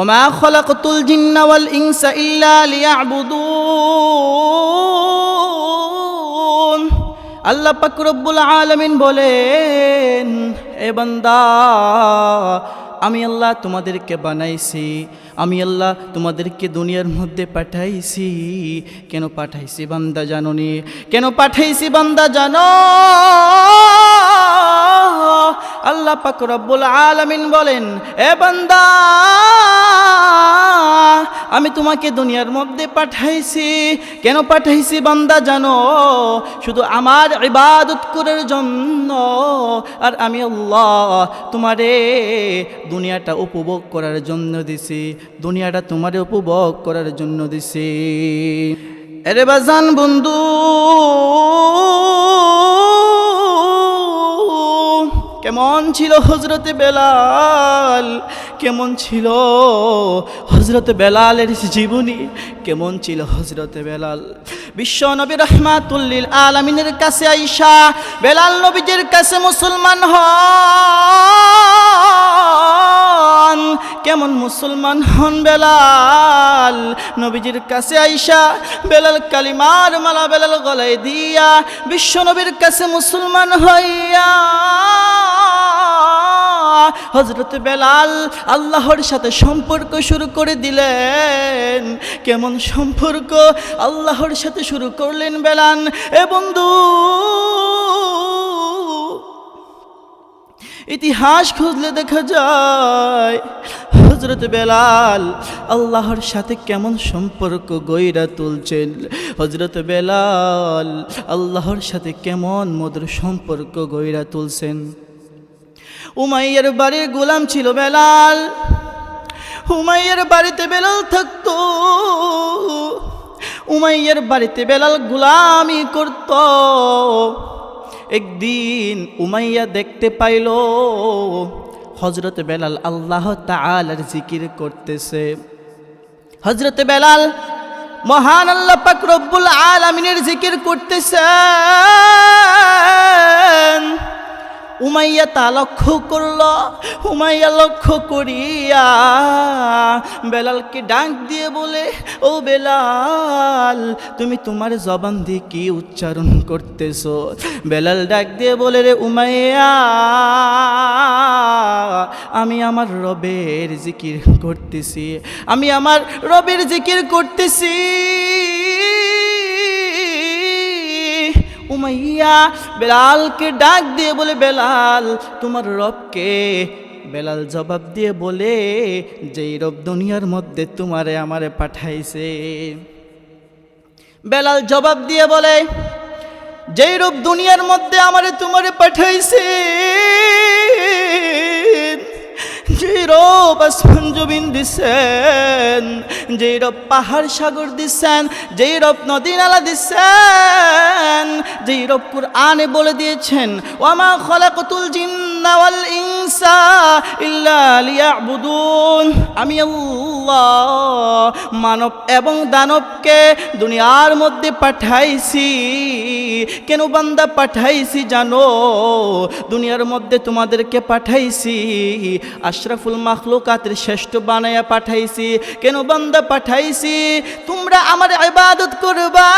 ওমা খলাকতুল জিন্নাওয়াল ইনসা ইল্লা লিয়াবুদুন। আল্লাহ পাক রব্বুল আলামিন বলেন, এ বান্দা, আমি আল্লাহ তোমাদেরকে বানাইছি। আমি আল্লাহ তোমাদেরকে দুনিয়ার মধ্যে পাঠাইছি। কেন পাঠাইছি বান্দা জাননি? কেন পাঠাইছি বান্দা জানো? আল্লাহ পাক রব্বুল আলামিন বলেন, এ বান্দা, আমি তোমাকে দুনিয়ার মধ্যে পাঠাইছি। কেন পাঠাইছি বান্দা জানো? শুধু আমার ইবাদত করার জন্য। আর আমি আল্লাহ তোমারে দুনিয়াটা উপভোগ করার জন্য দিছি। দুনিয়াটা তোমার উপভোগ করার জন্য দিছে। এরে বাজান বন্ধু, কেমন ছিল হজরতে বেলাল? কেমন ছিল হজরত বেলালের জীবনী? কেমন ছিল হজরতে বেলাল? বিশ্ব নবী রহমাতুল্লিল আলমিনের কাছে আইসা, বেলাল নবীজির কাছে মুসলমান হন। কেমন মুসলমান হন বেলাল? নবীজির কাছে আইসা, বেলাল কালিমার মালা বেলাল গলায় দিয়া বিশ্ব নবীর কাছে মুসলমান হইয়া হজরত বেলাল আল্লাহর সাথে সম্পর্ক শুরু করে দিলেন। কেমন সম্পর্ক। আল্লাহর সাথে শুরু করলেন বেলান। এ বন্ধু, ইতিহাস খুঁজলে দেখা যায় হজরত বেলাল আল্লাহর সাথে কেমন সম্পর্ক গইরা তুলছেন। হজরত বেলাল আল্লাহর সাথে কেমন মধুর সম্পর্ক গইরা তুলছেন। উমাইয়ের বাড়ির গোলাম ছিল বেলাল। উমাইয়ের বাড়িতে বেলাল থাকতো। উমাইয়ের বাড়িতে বেলাল গোলামি করত। একদিন উমাইয়া দেখতে পাইল হজরত বেলাল আল্লাহ তালার জিকির করতেছে। হজরত বেলাল মহান আল্লাহ পাক রব্বুল আলামিনের জিকির করতেছেন উমাইয়া তা লক্ষ্য করল, উমাইয়া লক্ষ্য করিয়া বেলালকে ডাক দিয়ে বলে, ও বেলাল, তুমি তোমার জবান দিয়ে কি উচ্চারণ করতেছ? বেলাল ডাক দিয়ে বলে, রে উমাইয়া, আমি আমার রবের জিকির করতেছি, আমি আমার রবের জিকির করতেছি। উমাইয়া বেলালকে ডাক দিয়ে বলে, বেলাল, তোমার রবকে? বেলাল জবাব দিয়ে বলে, যেই রব দুনিয়ার মধ্যে তোমারে আমারে পাঠাইছে। বেলাল জবাব দিয়ে বলে, যেই রূপ দুনিয়ার মধ্যে আমারে তোমারে পাঠাইছে আসমান জমিন দিছেন, যেই রব পাহাড় সাগর দিছেন, যেই রব নদী নালা দিছেন, যেই রব কুরআনে বলে দিয়েছেন, ওয়ামা খলাকতুল জিন্না ওয়াল ইনসা ইল্লা লিয়াবুদুন। আমি আল্লাহ মানব এবং দানবকে দুনিয়ার মধ্যে পাঠাইছি। কেন বান্দা পাঠাইছি জানো? দুনিয়ার মধ্যে তোমাদেরকে পাঠাইছি। আশরাফুল মাখলুকাতের শ্রেষ্ঠ বানায়া পাঠাইছি। কেন বান্দা পাঠাইছি? তোমরা আমার ইবাদত করবা।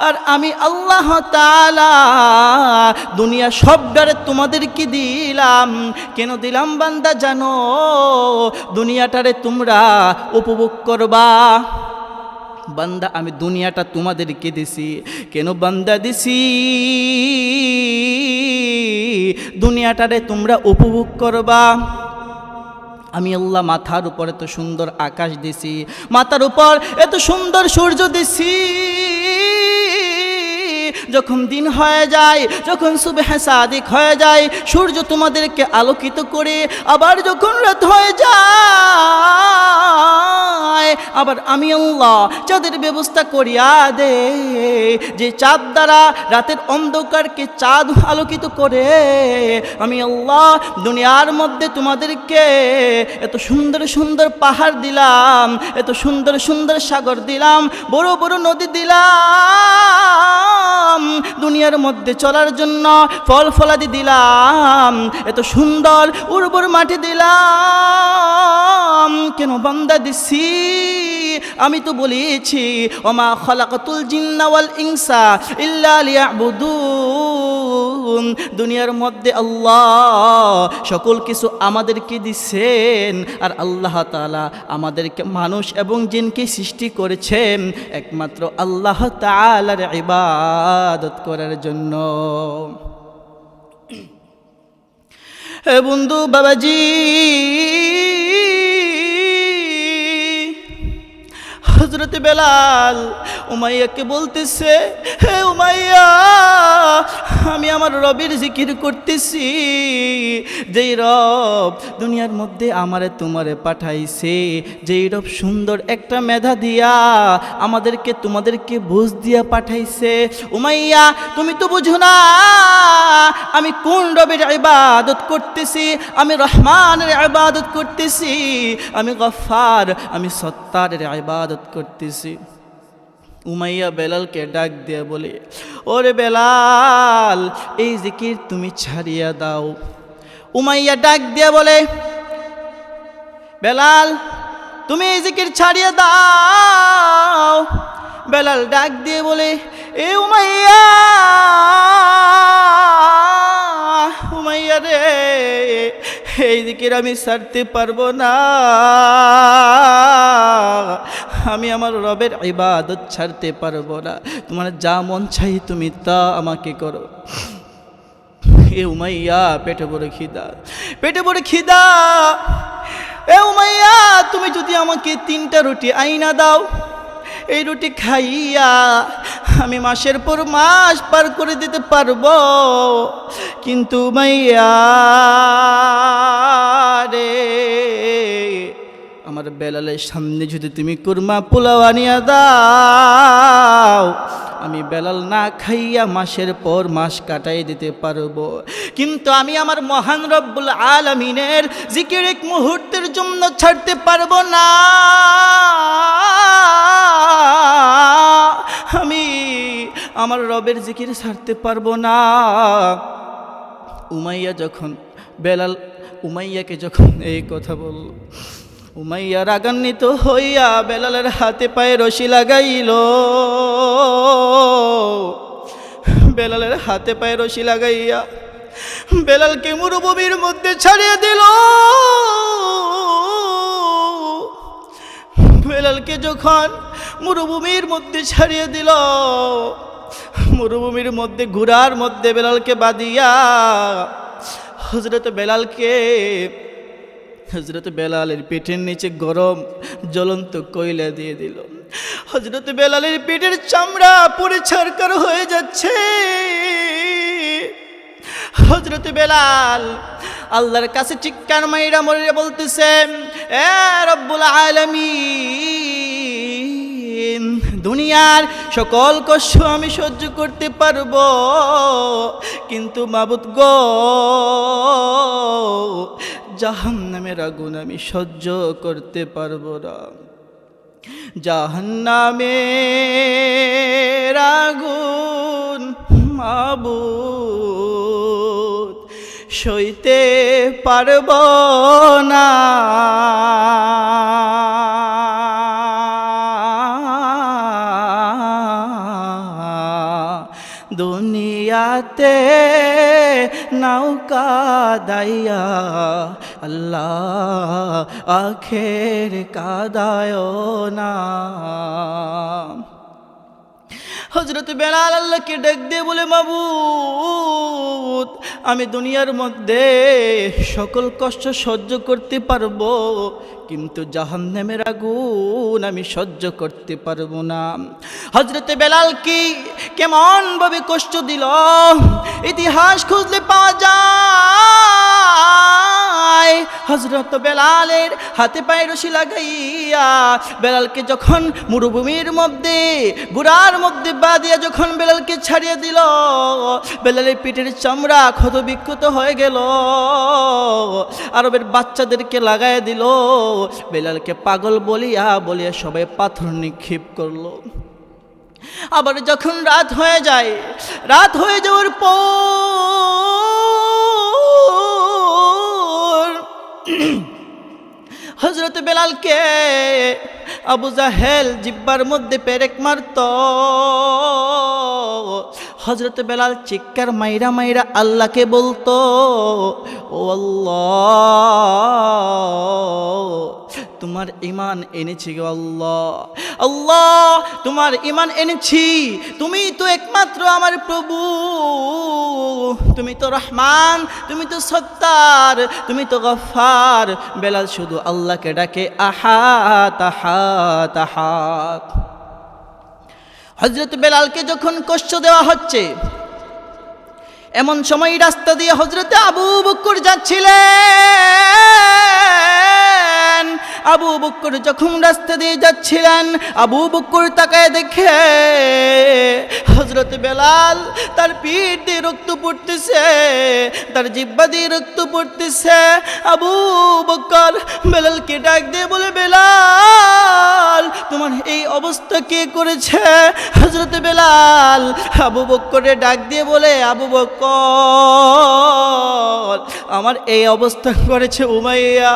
আর আমি আল্লাহ তাআলা দুনিয়া সবটারে তোমাদেরকে দিলাম। কেন দিলাম বান্দা? জানো, দুনিয়াটারে তোমরা উপভোগ করবা। বান্দা, আমি দুনিয়াটা তোমাদেরকে দিছি। কেন বান্দা দিছি? দুনিয়াটারে তোমরা উপভোগ করবা। আমি আল্লাহ মাথার উপর এত সুন্দর আকাশ দিছি মাথার উপর এত সুন্দর সূর্য দিছি। যখন দিন হয়ে যায়, যখন সুবেহ সাদিক হয়ে যায়, সূর্য তোমাদেরকে আলোকিত করে আবার যখন রাত হয়ে যায়, আবার আমি আল্লাহ চাঁদের ব্যবস্থা করিয়া দে যে চাঁদ দ্বারা রাতের অন্ধকারকে চাঁদ আলোকিত করে, আমি আল্লাহ দুনিয়ার মধ্যে তোমাদেরকে এত সুন্দর সুন্দর পাহাড় দিলাম, এত সুন্দর সুন্দর সাগর দিলাম, বড় বড় নদী দিলাম। দিলাম, দুনিয়ার মধ্যে চলার জন্য ফল ফলাদি দিলাম, এত সুন্দর উর্বর মাটি দিলাম, কেন বান্দা দিছি? আমি তো বলেছি, ওমা খলাকাতুল জিন্নাওয়াল ইনসা ইল্লা লিয়াবুদুন। দুনিয়ার মধ্যে আল্লাহ সকল কিছু আমাদেরকে দিছেন। আর আল্লাহ তাআলা আমাদেরকে মানুষ এবং জিনকে সৃষ্টি করেছেন একমাত্র আল্লাহ তাআলার ইবাদত করার জন্য। হে বন্ধু বাবাজি হজরত বেলাল উমাইয়াকে বলতেছে, হে উমাইয়া, আমি আমার রবের জিকির করতেছি। যেই রব দুনিয়ার মধ্যে আমারে তোমারে পাঠাইছে, যেই রব সুন্দর একটা মেধা দিয়া আমাদেরকে, তোমাদেরকে বুঝ দিয়া পাঠাইছে। উমাইয়া, তুমি তো বুঝো না, আমি কোন রবের ইবাদত করতেছি? আমি রহমানের ইবাদত করতেছি। আমি গফার আমি সত্তারের ইবাদত করতেছি। উমাইয়া বেলালকে ডাক দিয়ে বলে, ওরে বেলাল, এই জিকির তুমি ছাড়িয়া দাও। উমাইয়া ডাক দিয়ে বলে, বেলাল, তুমি এই জিকির ছাড়িয়ে দাও। বেলাল ডাক দিয়ে বলে, এ উমাইয়া উমাইয়া রে এই দিকের আমি ছাড়তে পারব না। আমি আমার রবের ইবাদত ছাড়তে পারব না। তোমার যা মন চাই তুমি তা আমাকে করো। এ উমাইয়া, পেটে বড় খিদা। পেটে বড় খিদা। এ উমাইয়া, তুমি যদি আমাকে তিনটা রুটি আইনা দাও। এই রুটি খাইয়া আমি মাসের পর মাস পার করে দিতে পারব। কিন্তু মাইয়া রে, আমার বেলালের সামনে যদি তুমি কুরমা পোলাও আনিয়া দাও আমি বেলাল না খাইয়া মাসের পর মাস কাটাই দিতে পারব। কিন্তু আমি আমার মহান রব্বুল আলমিনের জিকির এক মুহূর্তের জন্য ছাড়তে পারব না। আমি আমার রবের জিকির ছাড়তে পারব না। উমাইয়া যখন, বেলাল উমাইয়াকে যখন এই কথা বলল উমাইয়া রাগান্বিত হইয়া বেলালের হাতে পায়ে রশি লাগাইল। বেলালের হাতে পায়ে রশি লাগাইয়া বেলালকে মরুভূমির মধ্যে ছাড়িয়ে দিল। বেলালকে যখন মরুভূমির মধ্যে ছাড়িয়ে দিল মরুভূমির মধ্যে ঘোড়ার মধ্যে বেলালকে বাঁধিয়া হজরত বেলালকে হজরত বেলালের পেটের নিচে গরম জ্বলন্ত কয়লা দিয়ে দিল। হজরত বেলালের পেটের চামড়া পুরে ছারকার হয়ে যাচ্ছে। হজরত বেলাল আল্লাহর কাছে চিৎকার মাইরা মরে বলতেছে, এ রব্বুল দুনিয়ার সকল কষ্ট আমি সহ্য করতে পারব, কিন্তু মাবুদ গো জাহান্নামের আগুন আমি সহ্য করতে পারব না। জাহান্নামের আগুন মাবুদ সইতে পারব না। দুনিয়াতে নৌকা দাইয়া আল্লাহ আখের কাদায় না। হজরত বেলাল আল্লাহকে ডাক দিয়ে বলে, মাবুদ, আমি দুনিয়ার মধ্যে সকল কষ্ট সহ্য করতে পারব, কিন্তু জাহান্নামের আগুন আমি সহ্য করতে পারব না। হজরতে বেলাল কি কেমনভাবে কষ্ট দিল, ইতিহাস খুঁজলে পাওয়া যায়। হজরত বেলালের হাতে পায়ে রশি লাগাইয়া বেলালকে যখন মরুভূমির মধ্যে, গুড়ার মধ্যে বাদিয়া যখন বেলালকে ছাড়িয়ে দিল, বেলালের পিঠের চামড়া ক্ষত বিক্ষত হয়ে গেল। আরবের বাচ্চাদেরকে লাগাই দিল। বেলালকে পাগল বলিয়া বলিয়া সবাই পাথর নিক্ষেপ করল। আবার যখন রাত হয়ে যায়, রাত হয়ে যাওয়ার পর হজরত বেলালকে আবু জাহেল জিব্বার মধ্যে পেরেক মারত। হজরত বেলাল চিৎকার মাইরা মাইরা আল্লাহকে বলতো, ও আল্লাহ তোমার ইমান এনেছি গো আল্লাহ। আল্লাহ, তোমার ইমান এনেছি। তুমি তো একমাত্র আমার প্রভু। তুমি তো রহমান, তুমি তো সত্তার, তুমি তো গফার। বেলাল শুধু আল্লাহকে ডাকে আহাত আহাত আহাত হজরত বেলালকে যখন কষ্ট দেওয়া হচ্ছে, এমন সময় রাস্তা দিয়ে হজরতে আবু বক্কর যাচ্ছিলেন। আবু বক্কর যখন রাস্তা দিয়ে যাচ্ছিলেন, আবু বক্কর তাকায় দেখে হজরত বেলাল তার পিঠ দিয়ে রক্ত পড়তেছে, তার জিব্বা দিয়ে রক্ত পড়তেছে। আবু বক্কর বেলালকে ডাক দিয়ে বলে, বেলাল! এই অবস্থা কে করেছে? হজরত বেলাল আবু বক্করে ডাক দিয়ে বলে, আবু বক্কর, আমার এই অবস্থা করেছে উমাইয়া।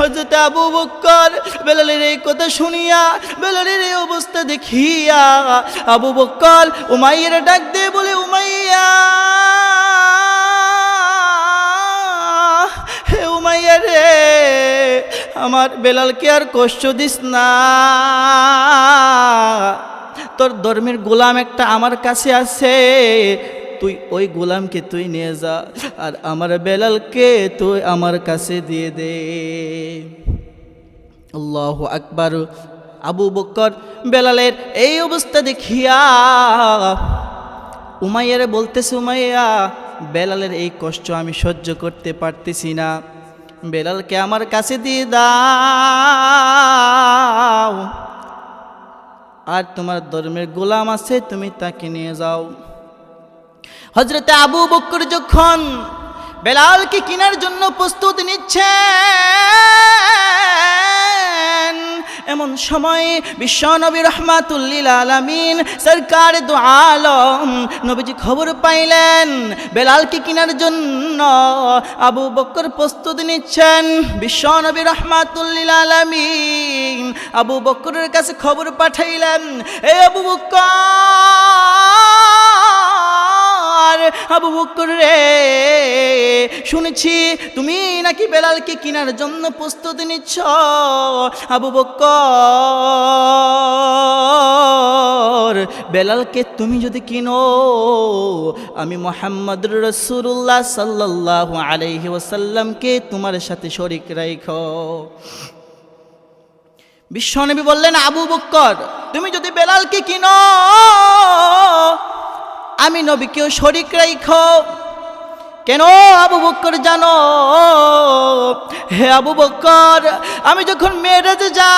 হজরত আবু বক্কর বেলালের এই কথা শুনিয়া, বেলালের এই অবস্থা দেখিয়া আবু বক্কর উমাইয়ের ডাক দিয়ে বলে, উমাইয়া, হে উমাইয়া রে আমার বেলালকে আর কষ্ট দিস না। তোর ধর্মের গোলাম একটা আমার কাছে আছে। তুই ওই গোলামকে তুই নিয়ে যা আর আমার বেলালকে তুই আমার কাছে দিয়ে দে। আল্লাহ আকবার। আবু বক্কর বেলালের এই অবস্থা দেখিয়া উমাইয়ারে বলতেছে, উমাইয়া, বেলালের এই কষ্ট আমি সহ্য করতে পারতেছি না। বেলালকে আমার কাছে দিয়ে দাও। আর তোমার ধর্মের গোলাম আছে, তুমি তাকে নিয়ে যাও। হজরতে আবু বক্কর যখন বেলালকে কেনার জন্য প্রস্তুত নিচ্ছেন এমন সময় বিশ্ব নবী রহমাতুল্লিল আলমিন সরকার দু আলম নবীজি খবর পাইলেন, বেলালকে কেনার জন্য আবু বক্কর প্রস্তুত নিচ্ছেন। বিশ্ব নবী রহমাতুল্লিল আলমিন আবু বক্করের কাছে খবর পাঠাইলেন, এ আবু বক্কর আবু বক্কর রে, শুনেছি তুমি নাকি বেলালকে কেনার জন্য প্রস্তুতি নিচ্ছ, আবু বক্কর বেলালকে তুমি যদি কিনো, আমি মোহাম্মদ রসুল্লাহ সাল্লাহ আলাইহি ওসাল্লামকে তোমার সাথে শরিক রাইখ। বিশ্বনবী বললেন, আবু বক্কর তুমি যদি বেলালকে কিনো আমি নবীকেও শরিক রাইখো। কেন আবু বক্কর জানো? হে আবু বক্কর, আমি যখন মেয়েরাজে যাই,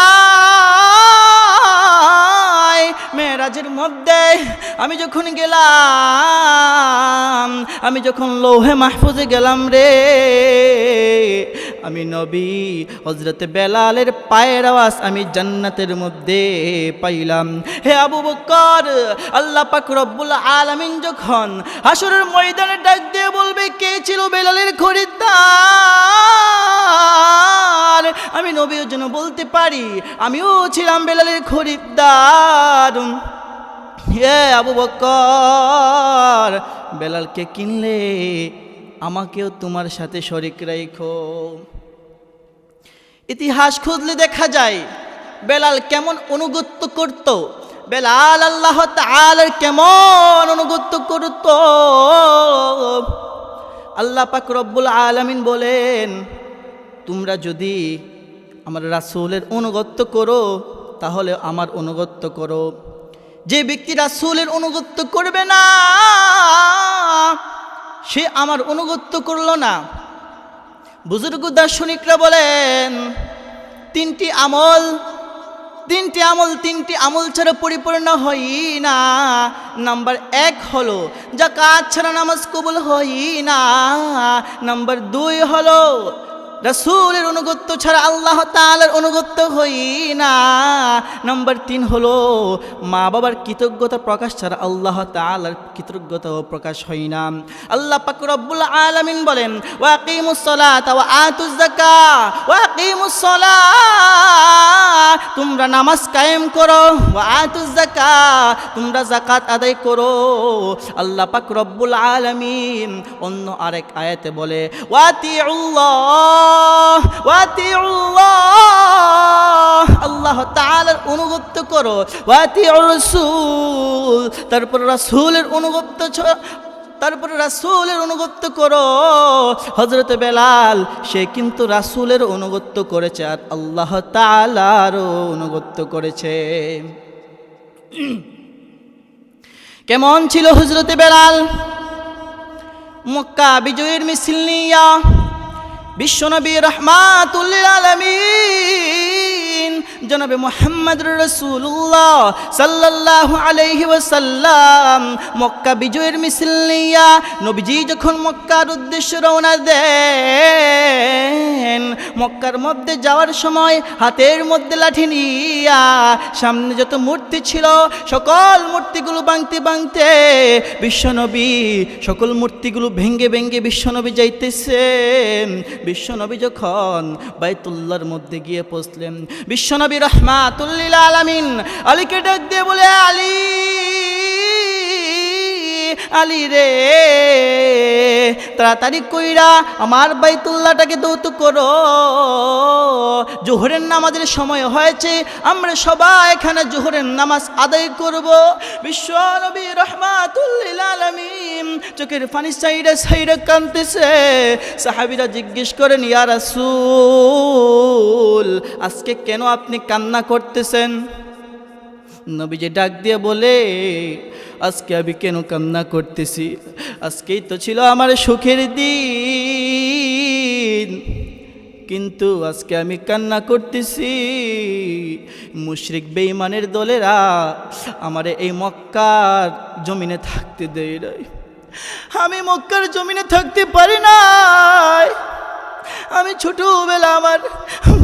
মেয়েরাজের মধ্যে আমি যখন গেলাম, আমি যখন লৌহে মাহফুজে গেলাম রে আমি নবী হজরতে বেলালের পায়ের আওয়াজ আমি জান্নাতের মধ্যে পাইলাম। হে আবু বক্কর আল্লাহ পাক রব্বুল আলামিন যখন হাসরের ময়দানে ডাক দিয়ে বলবে, কে ছিল বেলালের খরিদ্দার? আমি নবীর জন্য বলতে পারি, আমিও ছিলাম বেলালের খরিদ্দার। হে আবু বক্কর বেলালকে কিনলে আমাকেও তোমার সাথে শরিক রাইখো। ইতিহাস খুঁজলে দেখা যায়, বেলাল কেমন অনুগত্য করত, বেলাল আল্লাহ তাআলার কেমন অনুগত্য করত। আল্লাহ পাক রব্বুল আলামিন বলেন, তোমরা যদি আমার রাসূলের অনুগত্য করো, তাহলে আমার অনুগত্য করো। যে ব্যক্তি রাসূলের অনুগত্য করবে না, সে আমার অনুগত্য করল না। বুজুর্গ দার্শনিকরা বলেন, তিনটি আমল তিনটি আমল তিনটি আমল ছাড়া পরিপূর্ণ হই না। নাম্বার এক হলো যা কাজ ছাড়া নামাজ কবুল হই না। নাম্বার দুই হলো রাসূলের অনুগত্য ছাড়া আল্লাহ তালের অনুগত্য হই না। নম্বর তিন হলো, মা বাবার কৃতজ্ঞতা প্রকাশ ছাড়া আল্লাহ তালার কৃতজ্ঞতাও প্রকাশ হয় না। আল্লাহ পাক রব্বুল আলামিন বলেন ওয়াকিমুসলা তা ওয়া আতুজ যাকাত ওয়াকিমুস সালাত। তোমরা নামাজ কায়েম করো যাকাত, তোমরা জাকাত আদায় করো। আল্লাহ পাক রব্বুল আলামিন অন্য আরেক আয়াতে বলে, ওয়াতিউল্লাহ ওয়াতিউল্লাহ। আল্লাহ তাআলার অনুগত্য করো ওয়াতি রাসূল। তারপর রাসূলের অনুগত্য তারপরে রাসুলের অনুগত্য করো। হজরত বেলাল, সে কিন্তু রাসুলের অনুগত্য করেছে আর আল্লাহ তালারও অনুগত্য করেছে। কেমন ছিল হজরত বেলাল? মক্কা বিজয়ের মিছিল নিয়া বিশ্বনবী রহমাতুল্লিল আলমিন, জনাবে মোহাম্মদ রসুল্লাহ সাল্লাহ আলাইহি ওয়াসাল্লাম, মক্কা বিজয়ের মিছিল নিয়া নবীজি যখন মক্কার উদ্দেশ্যে রওনা দেন, মক্কার মধ্যে যাওয়ার সময় হাতের মধ্যে লাঠি নিয়া সামনে যত মূর্তি ছিল, সকল মূর্তিগুলো ভাঙতে ভাঙতে বিশ্বনবী সকল মূর্তিগুলো ভেঙ্গে ভেঙ্গে বিশ্বনবী যাইতেছেন বিশ্বনবী যখন বাইতুল্লার মধ্যে গিয়ে পৌঁছলেন বিশ্বনবী রহমাতুল্লিল আলামিন আলীকে ডাক দিয়ে বলে আলী! আলী রে। তাড়াতাড়ি কইরা আমার বাইতুল্লাহটাকে দৌত করো। জোহরের নামাজের সময় হয়েছে, আমরা সবাই এখানে জোহরের নামাজ আদায় করব। বিশ্ব নবী রহমাতুল্লিল আলামিন চোখের পানি সাইডে সাইডে কানতেছে সাহাবিরা জিজ্ঞেস করেন, ইয়া রাসূল, আজকে কেন আপনি কান্না করতেছেন? নবীজি ডাক দিয়ে বলে, আজকে আমি কেন কান্না করতেছি? আজকেই তো ছিল আমার সুখের দিন। কিন্তু আজকে আমি কান্না করতেছি। মুশরিক বেঈমানের দলেরা আমার এই মক্কার জমিনে থাকতে দেয় আমি মক্কার জমিনে থাকতে পারি নাই। আমি ছোটবেলা আমার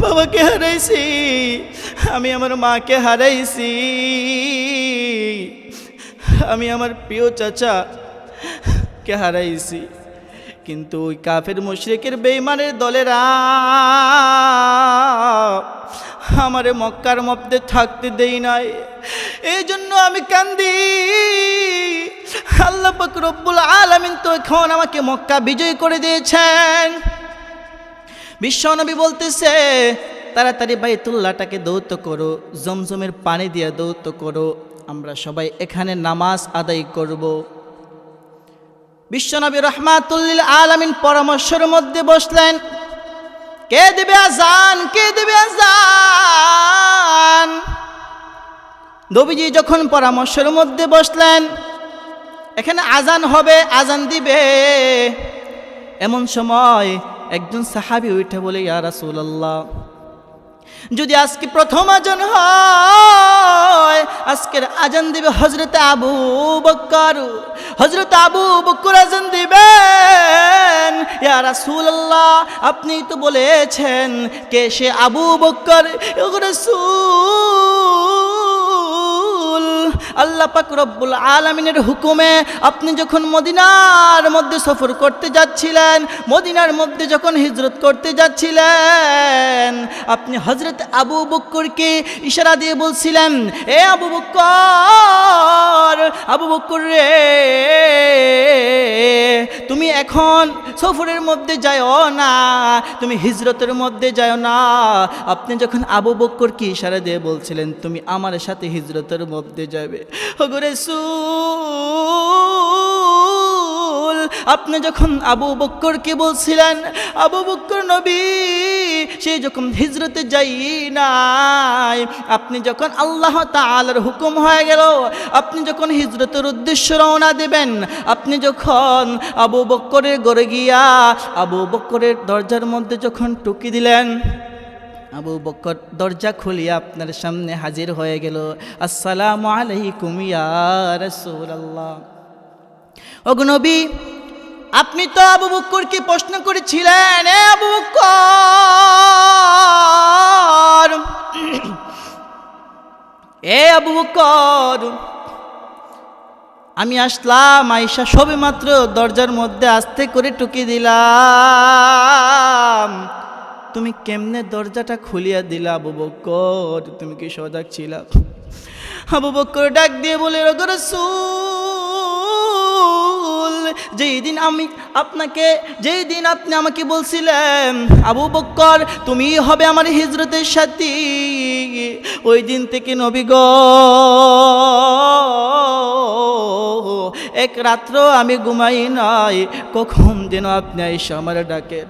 বাবাকে হারাইছি, আমি আমার মাকে হারাইছি। আমি আমার প্রিয় চাচা কে হারাইছি। কিন্তু ওই কাফের মুশরিকের বেইমানের দলেরা আমারে মক্কার মধ্যে থাকতে দেই নাই। এই জন্য আমি কান্দি। আল্লাহ রব্বুল আলামিন তো এখন আমাকে মক্কা বিজয় করে দিয়েছেন। বিশ্বনবী বলতেছে, তাড়াতাড়ি বাইতুল্লাহটাকে দৌত করো, জমজমের পানি দিয়ে দৌত করো, আমরা সবাই এখানে নামাজ আদায় করব। বিশ্বনবী রহমাতুল্লিল আলামিন পরামর্শের মধ্যে বসলেন, কে দেবে আজান? কে দেবে আজান? নবীজি যখন পরামর্শের মধ্যে বসলেন, এখানে আজান হবে, আজান দিবে। এমন সময় একজন সাহাবি উঠে বলে, ইয়া রাসূলুল্লাহ, যদি আজকে প্রথম আজন হয়, আজকের আজান দিবে হজরত আবু বক্কর হজরত আবু বক্কর আজান দিবেন। ইয়া রাসূলুল্লাহ, আপনি তো বলেছেন, কে সে আবু বক্কর রাসূল আল্লাহ পাক রব্বুল আলামিনের হুকুমে আপনি যখন মদিনার মধ্যে সফর করতে যাচ্ছিলেন, মদিনার মধ্যে যখন হিজরত করতে যাচ্ছিলেন, আপনি হজরত আবু বক্করকে ইশারা দিয়ে বলছিলেন, এ আবু বক্কর আবু বক্কর রে, তুমি এখন সফরের মধ্যে যাও না, তুমি হিজরতের মধ্যে যাও না। আপনি যখন আবু বক্করকে ইশারা দিয়ে বলছিলেন, তুমি আমার সাথে হিজরতের মধ্যে যাবে। সুল আপনি যখন আবু বক্করকে বলছিলেন, আবু বক্কর নবী, সে যখন হিজরতে যাই নাই, আপনি যখন আল্লাহ তাআলার হুকুম হয়ে গেল, আপনি যখন হিজরতের উদ্দেশ্য রওনা দেবেন, আপনি যখন আবু বক্করের গড়ে গিয়া আবু বক্করের দরজার মধ্যে যখন টুকি দিলেন আবু বক্কর দরজা খুলিয়া আপনার সামনে হাজির হয়ে গেল। আসসালামু আলাইকুম ইয়া রাসূলুল্লাহ। ওগো নবী, আপনি তো আবু বক্করকে প্রশ্ন করেছিলেন, এ আবু বক্কর এ আবু বক্কর আমি আসলাম আইসা সবে মাত্র দরজার মধ্যে আস্তে করে টুকি দিলাম। তুমি কেমনে দরজাটা খুলিয়া দিলা আবু বক্কর? তুমি কি সজাগ ছিলা? আবু বক্কর ডাক দিয়ে বলে রসুল যেই দিন আমি আপনাকে যেই দিন আপনি আমাকে বলছিলেন, আবু বক্কর তুমি হবে আমার হিজরতের সাথী। ওই দিন থেকে নবী গো, এক রাত্র আমি ঘুমাই নাই, কখন যেন আপনি আইসা আমার ডাকের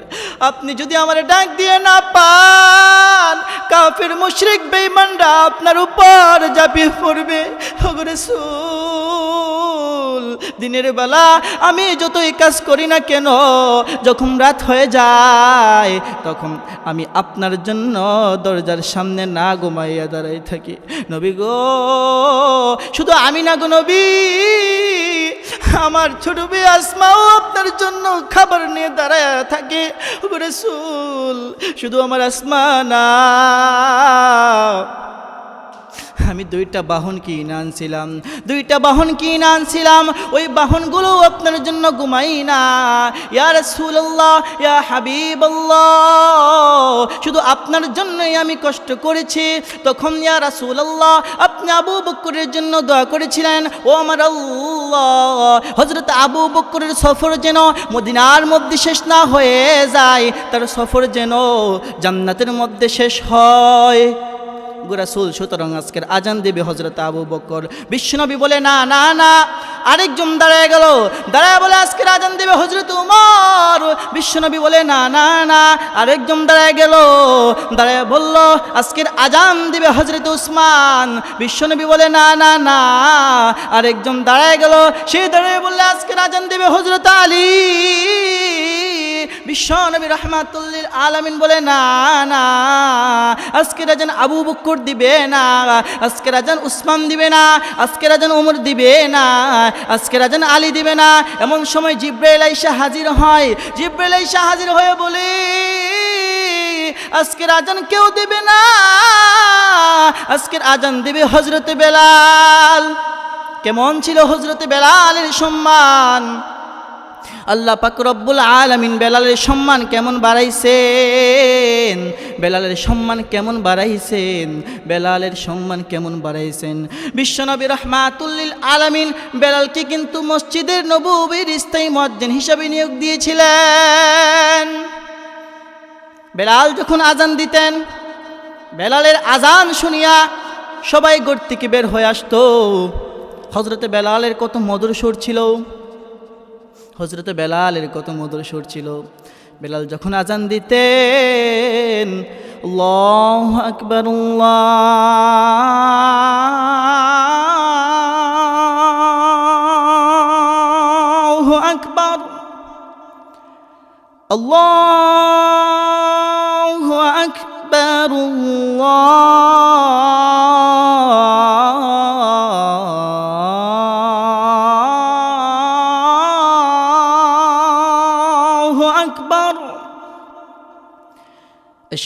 আপনি যদি আমার ডাক দিয়ে না পান, কাফের মুশরিক বেঈমানরা আপনার উপর ঝাঁপিয়ে পড়বে। ওগরে সুল দিনের বেলা আমি যতই কাজ করি না কেন, যখন রাত হয়ে যায়, তখন আমি আপনার জন্য দরজার সামনে না ঘুমাইয়া দাঁড়াই থাকি। নবী গো, শুধু আমি না গো নবী, আমার ছোট মেয়ে আসমাও আপনার জন্য খাবার নিয়ে দাঁড়ায় থাকে। শুধু আমার আসমা না। আমি দুইটা বাহন কিনে আনছিলাম, দুইটা বাহন কিনে আনছিলাম, ওই বাহনগুলো আপনার জন্য ঘুমাই না। ইয়া রাসূলুল্লাহ, ইয়া হাবিবাল্লাহ, শুধু আপনার জন্যই আমি কষ্ট করেছি। তখন ইয়া রাসূলুল্লাহ, আপনি আবু বকরের জন্য দোয়া করেছিলেন, ও আমার আল্লাহ, হযরত আবু বকরের সফর যেন মদিনার মধ্যে শেষ না হয়ে যায়, তার সফর যেন জান্নাতের মধ্যে শেষ হয়। গুরাসুল সুতরাং আজকের আজান দেবে হজরত আবু বকর। বিশ্বনবী বলে না না না আরেকজন দাঁড়ায় গেল। দাঁড়ায় বলে আজকের আজান দেবে হজরত উমর। বিশ্বনবী বলে, না না না। আরেকজন দাঁড়ায় গেল। দাঁড়ায় বলল, আজকের আজান দিবে হজরত উসমান। বিশ্বনবী বলে, না না না। আরেকজন দাঁড়ায় গেল। সে দাঁড়িয়ে বললে, আজকের আজান দেবে হজরত আলী। বিশ্বনবী রহমাতুল্লিল আলামিন বলে, না না। আজকে রাজান আবু বক্কর দিবে না। আজকে রাজান উসমান দিবে না। আজকে রাজান উমর দিবে না। আজকে রাজান আলী দিবে না। এমন সময় জিব্রাইল আইসা হাজির হয়। জিব্রাইল আইসা হাজির হয়ে বলে আজকের আজান কেউ দিবে না। আজকের আজান দেবে হজরতে বেলাল। কেমন ছিল হজরতে বেলালের সম্মান? আল্লাহ পাক রব্বুল আলামিন বেলালের সম্মান কেমন বাড়াইছেন? বেলালের সম্মান কেমন বাড়াইছেন? বেলালের সম্মান কেমন বাড়াইছেন? বিশ্বনবী রহমাতুল্লিল আলামিন বেলালকে কিন্তু মসজিদের নবীর স্থায়ী মজ্জিন হিসাবে নিয়োগ দিয়েছিলেন। বেলাল যখন আজান দিতেন, বেলালের আজান শুনিয়া সবাই গোর থেকে বের হয়ে আসতো। হজরতে বেলালের কত মধুর সুর ছিল। হজরত বেলালের কত মধুর সুর ছিল। বেলাল যখন আজান দিতেন ল আকবর আকবর আকবর, আল্লাহ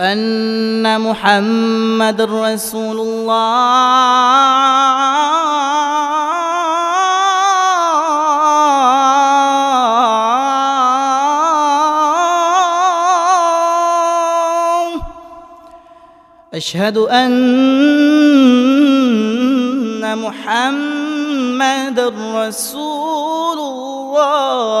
أن محمد رسول الله. أشهد أن محمد رسول الله.